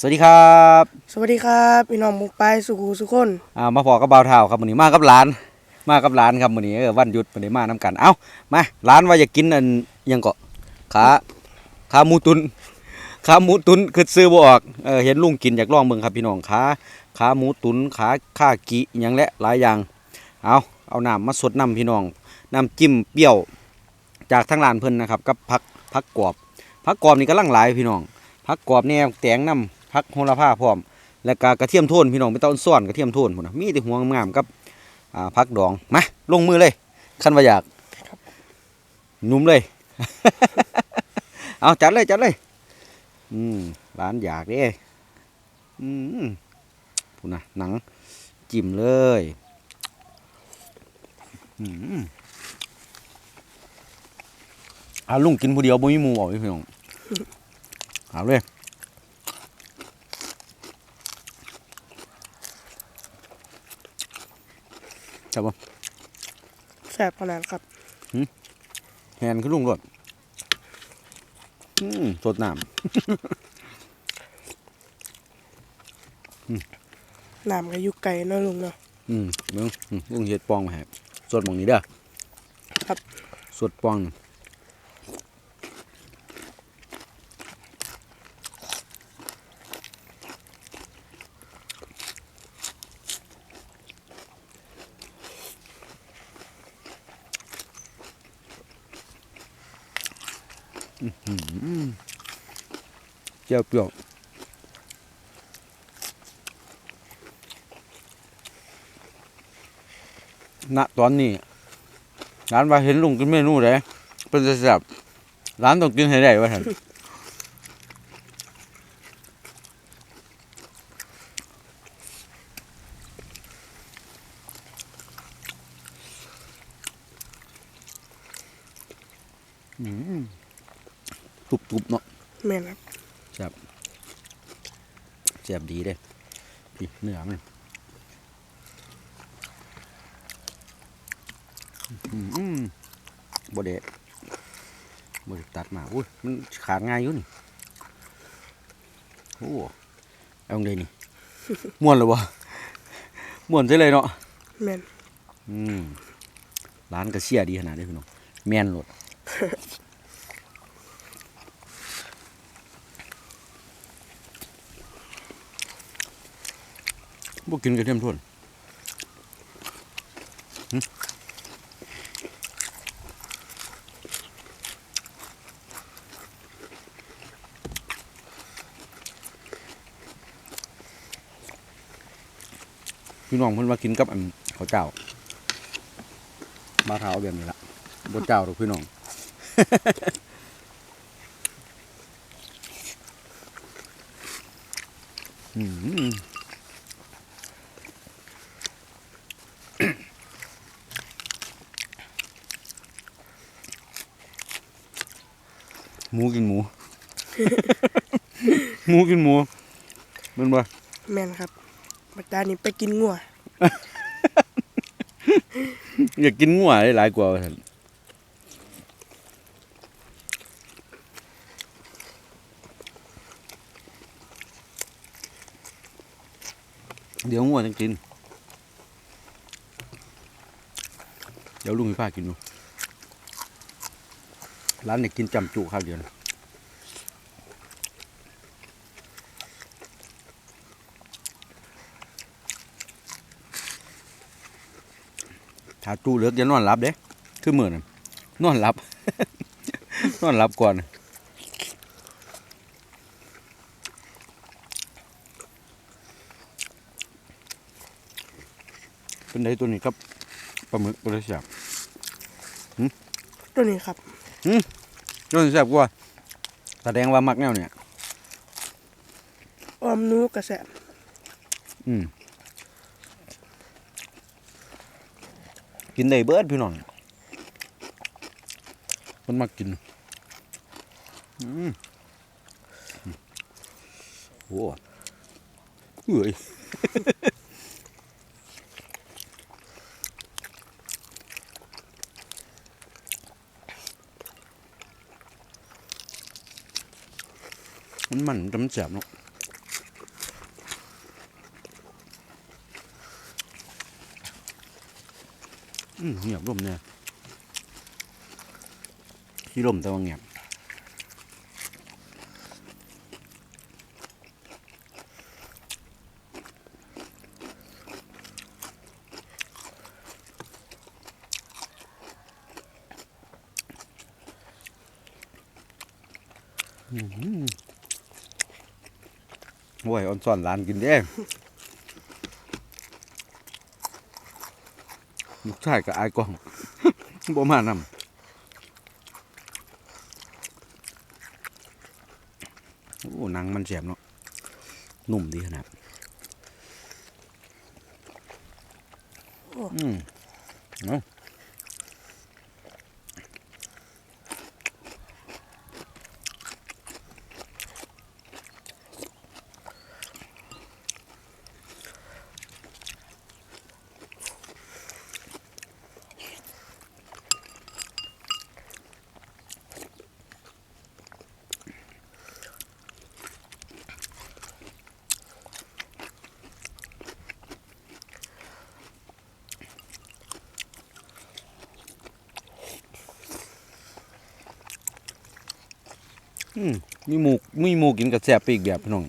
สวัสดีครับสวัสดีครับพี่น้องมุกไปายสุขูสุคนอ่ามาพอกับบ่าวเท่าครับมื้อนี้มากับหลาน มากับหลานครับมื้อนี้เออวันหยุดมื้อนี้มานํกันเอ้ามาหลานว่าอยากกินอันหยังก็ขาขาหมูตุนขาหมูตุนคือซื้อบ่ออกเออเห็นลุงกินอยากลองเบิ่งครับพี่น้องขาขาหมูตุนขาข้ากิหยังและหลายอย่าง เอาเอาน้ำมาสดน้ำพี่น้องน้ำจิ้มเปรี้ยวจากทางร้านเพิ่นนะครับกับผักผักกรอบผักกรอบนี่กำลังหลายพี่น้องผักกรอบแนวแตงน้ำ ผักโหระพาพร้อม แล้วก็กระเทียมโทนพี่น้องไม่ต้องซ่อนกระเทียมโทนพุ่นนะมีแต่หัวงามๆกับอ่าผักดองมาลงมือเลยคันว่าอยากนุ่มเลย เอาจัดเลยจัดเลยอืมร้านอยากเด้อืมพุ่นนะหนังจิ้มเลยอืมเอาลุงกินผู้เดียวบ่มีหมูบอกพี่น้องเอาเลย ครับผมแซ่บขนาดครับแฮนคือลุงรถอืมสดน้น้ำกับยุกไก่เนาะลุงเนาะำอืมเบิ่งอืมลุงเฮ็ดปองมาให้สดหมองนี้เด้อครับสดปองอื้อหือ เจียวเปรี้ยวณตอนนี้ร้านว่าเห็นลุงกินเมนูเลยเป็นจะแซ่บร้านต้องกินให้ได้ว่าท่นอืมตุบๆเนาะแม่นครับ แซ่บดีเด้พี่เนื้อมันอืมบ่เด็ดบ่ได้ตัดมาอุ้ยมันขาดง่ายอยู่นี่โอ้เอาไงนี่ม่วนเลยวะม่วนใช่เลยเนาะแม่นอืมร้านก็เชียดีขนาดนี้พี่น้องแม่นโหลด บ่กินกระเทียมโทนพี่น้องเพิ่นมากินกับอันข้าวเจ้า มาเท้าแบบนี้ละบนเจ้าหรอกพี่น้อง หมูกินหมู หมูกินหมูแมันบ่แม่นครับบัดดานี้ไปกินงัวอยากกินงัวได้หลายกว่าว่าซั่นเดี๋ยวงัวจังกิน เดี๋ยวลุงให้พากินดู ร้านเนี่ยกินจำจุข้าวเดียวนะถ้าจูเหลือกจะนอนหลับเด้คือเหมือนนนอนหลับ นอนหลับก่อนเป็นไดตัวนี้ครับปลาหมึกตัวนี้แซ่บตัวนี้ครับ ตัวนี้แซ่บกว่าแสดงว่ามักแนวเนี่ยออมหนูกระแซ่บอืมกินได้เบิดพี่น้องมันมากินอืมโอ้เอ้ย มันจะมันแสบเนาะอืมเงียบร่มเนี่ยที่ร่มแต่ว่าเงียบ嗯。Mm. โอ้ยออนซ่อนร้านกินเด้ลูกชายกับอายกล้องบ่มานำโอ้หนังมันเสียบเนาะนุ่มดีขนาดอืมเนาะ มมีหมูมีหมูกินกับแซ่บไปอีกแบบพี่น้อง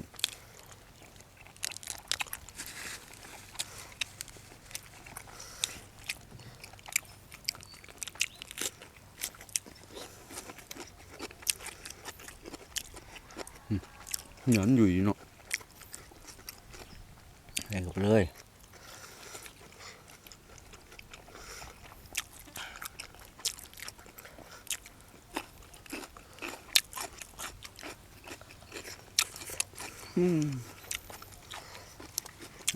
เหนียวอยู่อยู่เนาะแรงกับเลย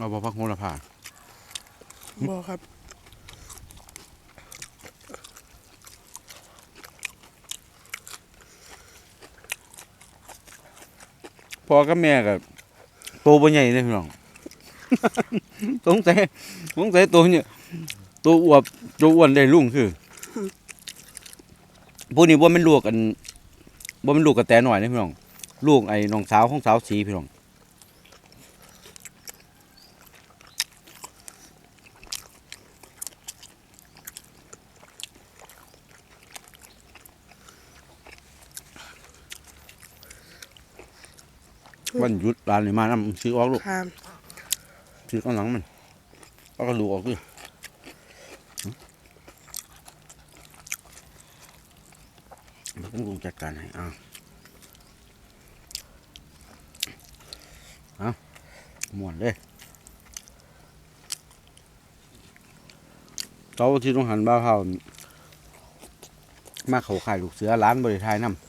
เอาบอพักโหระพาบอครับพ่อกับแม่กับโตบ่ใหญ่เลยพี่น้องสงสัยสงสัยตัวเนี่ยตัวอวบตัวอ้วนได้ลุงคือพวกนี้บ่แม่นลูกกันบ่แม่นลูกกับแต่หน่อยนะพี่น้องลูกไอ้น้องสาวของสาวสีพี่น้อง วันหยุดร้านนี้มานำซื้อออกลูกคามซื้อข้างหลังมันเอากระดูกออกดิมันต้องลุงจัดการให้อ้าวเอาม่วนเลยเขาที่ต้องหันบ้าเขามาเขาขายลูกเสือร้านบริทายน้ำ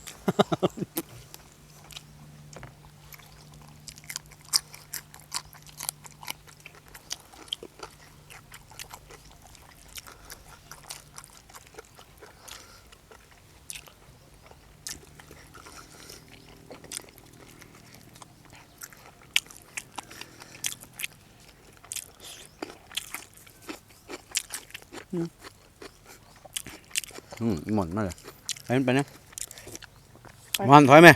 อืมหมดมา เลยไปมันไปนะมอนถอยไหม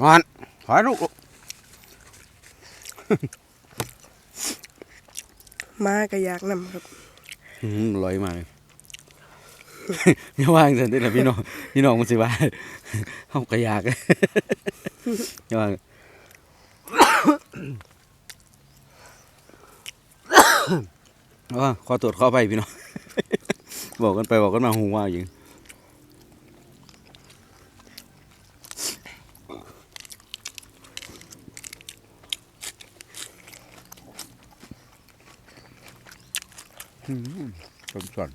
มอนถอยลูกมากระยากนำครับอืมลอยมาเลยอย่าว่างสันติละพี่น้องพี่น้องมันสิว่าเขากระยากอย่าว่างว่าขอตรวจขอไปพี่น้อง บอกกันไปบอกกันมาหูว่าอย่างอืมต้นส่วน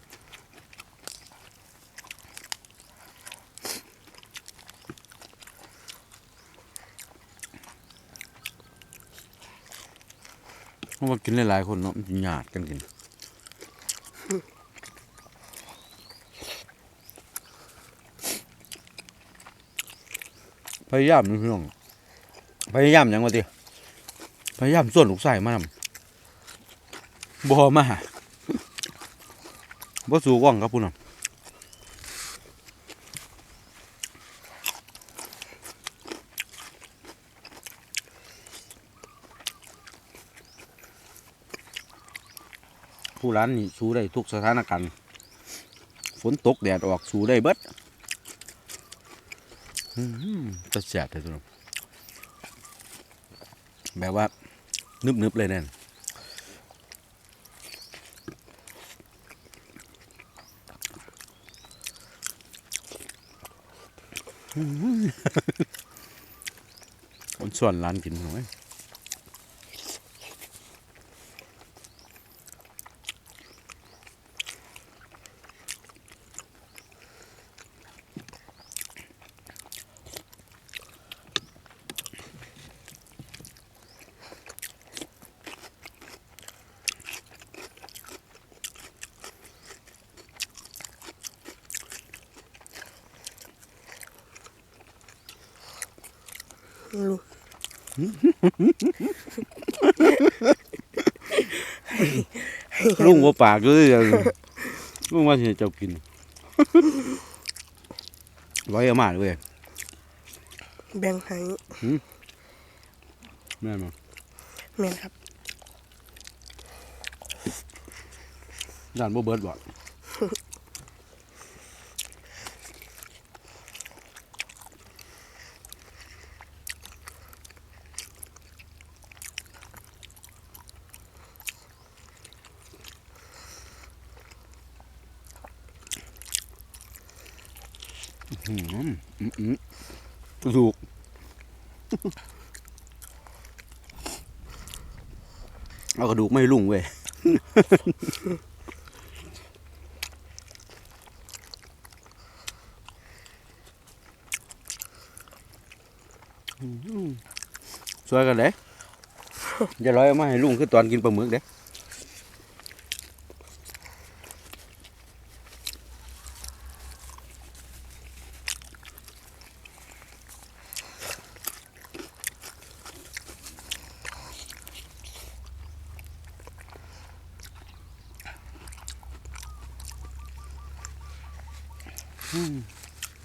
เพราะว่ากินหลายๆคนเนาะมันหยาดกันกิน พยายามพี่น้องพยายามยังวะติพยายามส่วนลูกใส่มานำบ่มาบ่สู้ว่องครับพุ่นน่ะผู้ร้านนี่สู้ได้ทุกสถานการณ์ ฝนตกแดดออกสู้ได้เบิด จะแสบเลยทุกคนแบบว่านึบๆเลยเนี่ยมันส่วนร้านกินหน่อย ลุงว่าปากเลยอะลุงว่าสิให้เจ้ากินไว้เอามาเลยแบ่งให้แม่มาแม่นครับด้านบ่เบิดบ่ อืมอืมอืมถูกเอากระดูกไม่ลุ่งเว้ยช่วยกันเลยอย่าร้อยเอามาให้ลุงคือตอนกินปลาหมึกเด้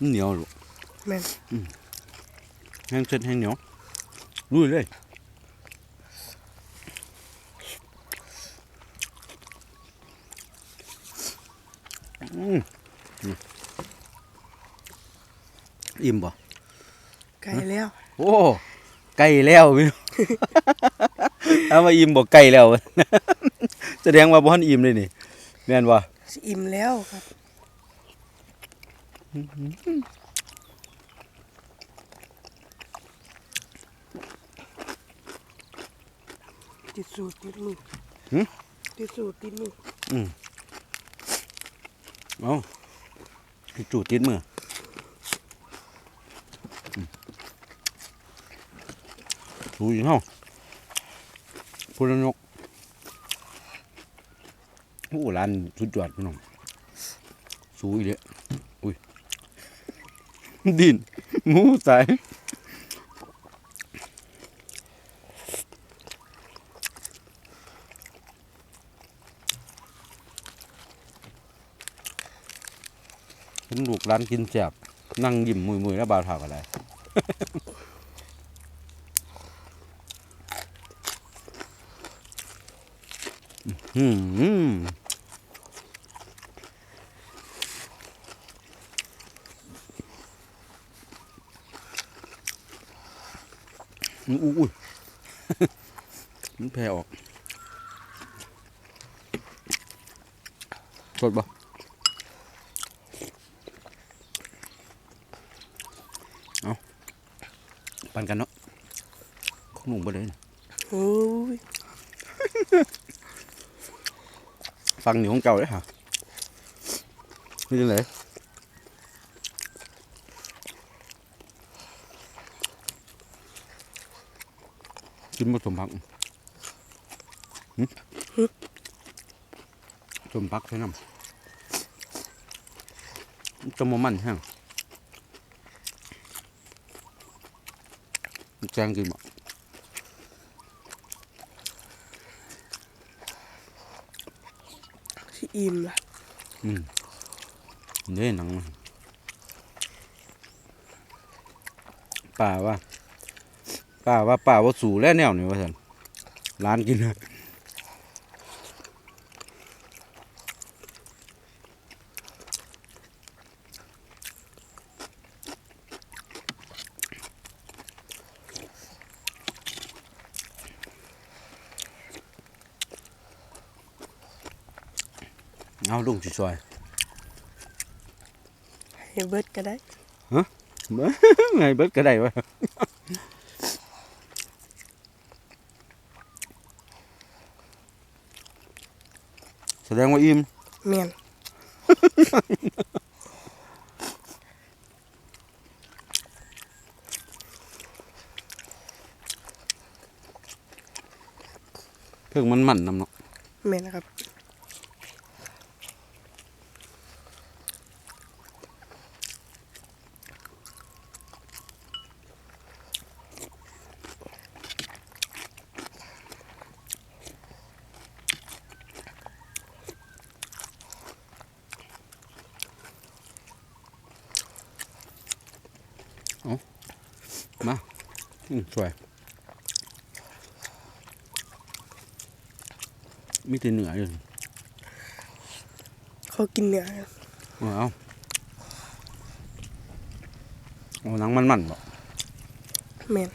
เหนียวลูกแม่นแห้งเส้นแห้งเหนียวลุยเลยอืมอืมอิ่มบ่ไกลแล้ว โอ้ไก่แล้วพี่เอามาอิ่มบอกไก่แล้วแสดงว่าบ่ทันอิ่มเลยนี่แม่นบ่สิอิ่มแล้วครับ ติดสูตรติดมือหึติดสูตรติดมือเอาให้จูดติดมืออืมดูอีกเฮาพูดแล้วนกโอ้ร้านสุดยอดพี่น้องสูอีกเลยอุ้ย ดินหมูสายผมลูกร้านกินแจบนั่งยิ้มมุยๆแล้วบาวเท่ากอะไร อืมอุ้ยอุ้ย มันแผ่ออกสดบ่เอาปันกันเนาะ ขนมบ่ได้นะโอ้ยฟังหนิของเจ้าเลยฮะนี่จังไอิ่มมันแห้งแจงกินบ่สิอิ่มเด้หนังป่าว่าป่าว่าป่าว่าสู่แล้วแนวนี่ว่าสันร้านกินนะ ลุงสิซอยให้เบิดก็ได้เบ้อไงเบิดก็ได้วะแสดงว่าอิ่มแม่นเพิ่งมันมันนำเนาะแม่นครับ อืมสวย มีแต่เหนืออยู่เขากินเนื้อครับเอาเอาเอาหนังมันมันๆบ่แม่น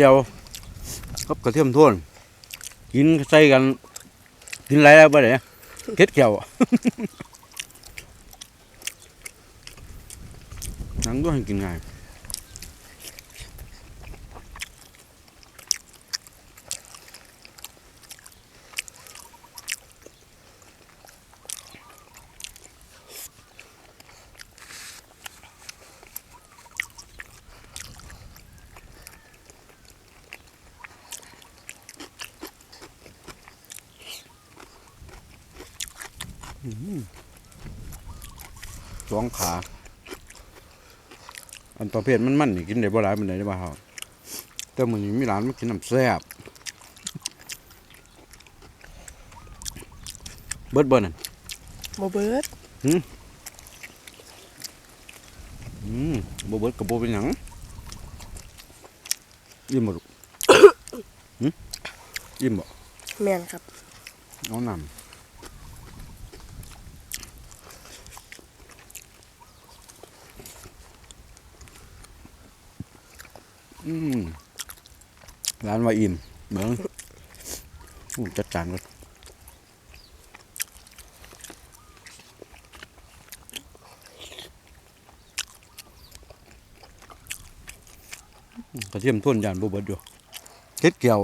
จียวกับกระเทียมท่วนกินใส่กันกินไรแล้วไปไหนเค็ดเกี่ยวหนังก็ให้กินง่าย สอง ขา อันประเภทมันมันนี่กินได้บ่หลายมันได้บ่เฮาแต่มื้อนี้มีร้านมากินน้ำแซ่บเบิดเบิดนั่นบ่เบิดอืมบ่เบิดก็บ่เป็นหยังอิ่มบ่ลูกหึอิ่มบ่แม่นครับ เอาน้ำ อืมร้านว่าอิ่มเบิ่งอู้จัดจานเลยกระเทียมต้นยานบ่เบิดอยู่เฮ็ดเกี่ยว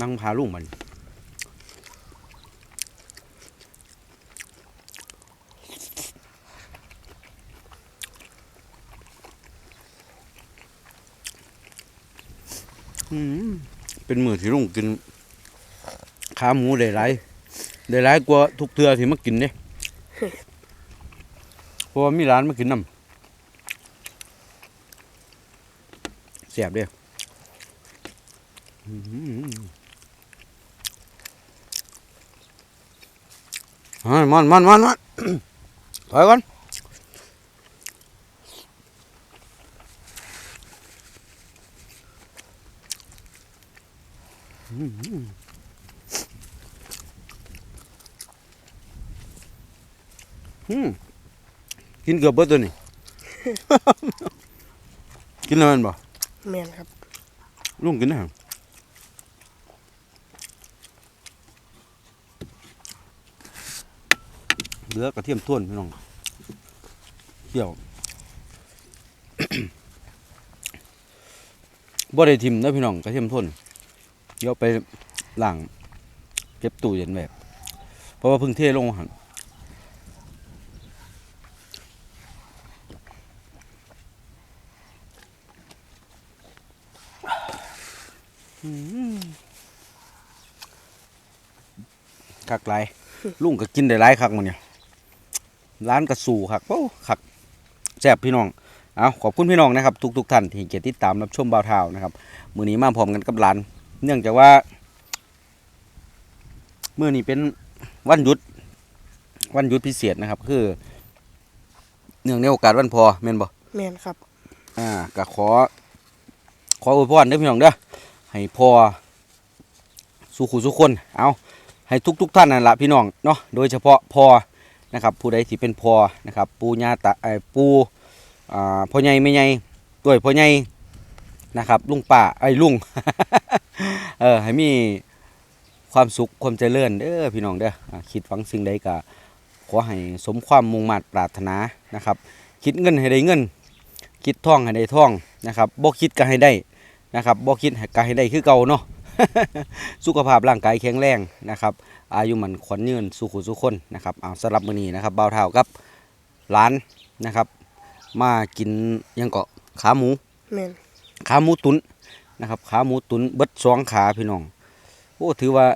นั่งพาลุงมันอืมเป็นมือที่ลุงกินขาหมูได้หลายได้หลายกว่าทุกเทือที่มากินเนี่ยเพราะว่ามีร้านมากินน้ำเสียบเด้อ เฮ้ยมันมันมันมันถอยก่อนอืมอืมอืมกินเกือบเบิดตัวนี่ กินแล้วแมันบ่แม่นครับลุงกินได้หรอ เหลือกระเทียมท่วนพี่น้องเกี่ยวบ่ได้ทิมนะพี่น้องกระเทียมท่วนเดี๋ยวไปล้างเก็บตู้เย็นแบบเพราะว่าพิ่งเทลงหันคักหลายลุงก็กินได้หลายคักมันเนี่ย ร้านกระสู่คักโอ้คักแซ่บพี่น้องเอาขอบคุณพี่น้องนะครับทุกๆท่านที่เกียรติดตามรับชมบ่าวเท่านะครับมื้อนี้มาพร้อมกันกับหลาน เนื่องจากว่ามื้อนี้เป็นวันหยุด วันหยุดพิเศษนะครับ คือ เนื่องในโอกาสวันพอแม่นบ่แม่นครับ อ่าก็ขอ ขออวยพรเด้อพี่น้องเด้อให้พ่อสู่ขู่สู่คนเอาให้ทุก ๆ ท่านนั่นละพี่น้องเนาะโดยเฉพาะพ่อ นะครับผู้ใดที่เป็นพ่อนะครับปู่ย่าตาไอปู่อ่าพ่อใหญ่แม่ใหญ่ด้วยพ่อใหญ่นะครับลุงป้าไอ้ลุงเออให้มีความสุขความเจริญเด้อพี่น้องเด้อคิดหวังสิ่งใดก็ขอให้สมความมุ่งมั่นปรารถนานะครับ คิดเงินให้ได้เงิน คิดท่องให้ได้ท่องนะครับบ่คิดก็ให้ได้นะครับบ่คิดก็ให้ได้คือเก่าเนาะสุขภาพร่างกายแข็งแรงนะครับ อายุมันขวัญยืนสุขุสุขคนนะครับเอาสำหรับมื้อนี้นะครับบ่าวเท่ากับหลานนะครับ มากินหยังเกาะขาหมูแม่นขาหมูตุนนะครับขาหมูตุนเบิดสองขาพี่น้องโอ้ถือว่า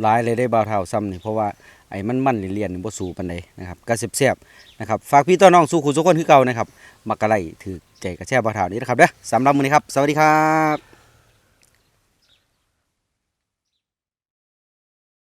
หลายเลยได้บ่าวเท่าซ้ำนี่เพราะว่าไอ้มันมันๆเลียนๆนี่บ่สู้ปานใดนะครับก็แซ่บๆนะครับฝากพี่ต้อนน้องสู่ขุสุขคนคือเก่านะครับมักกะไลถือใจกระแช่บ่าวเท่านี้นะครับเด้อสำหรับมื้อนี้ครับ สวัสดีครับ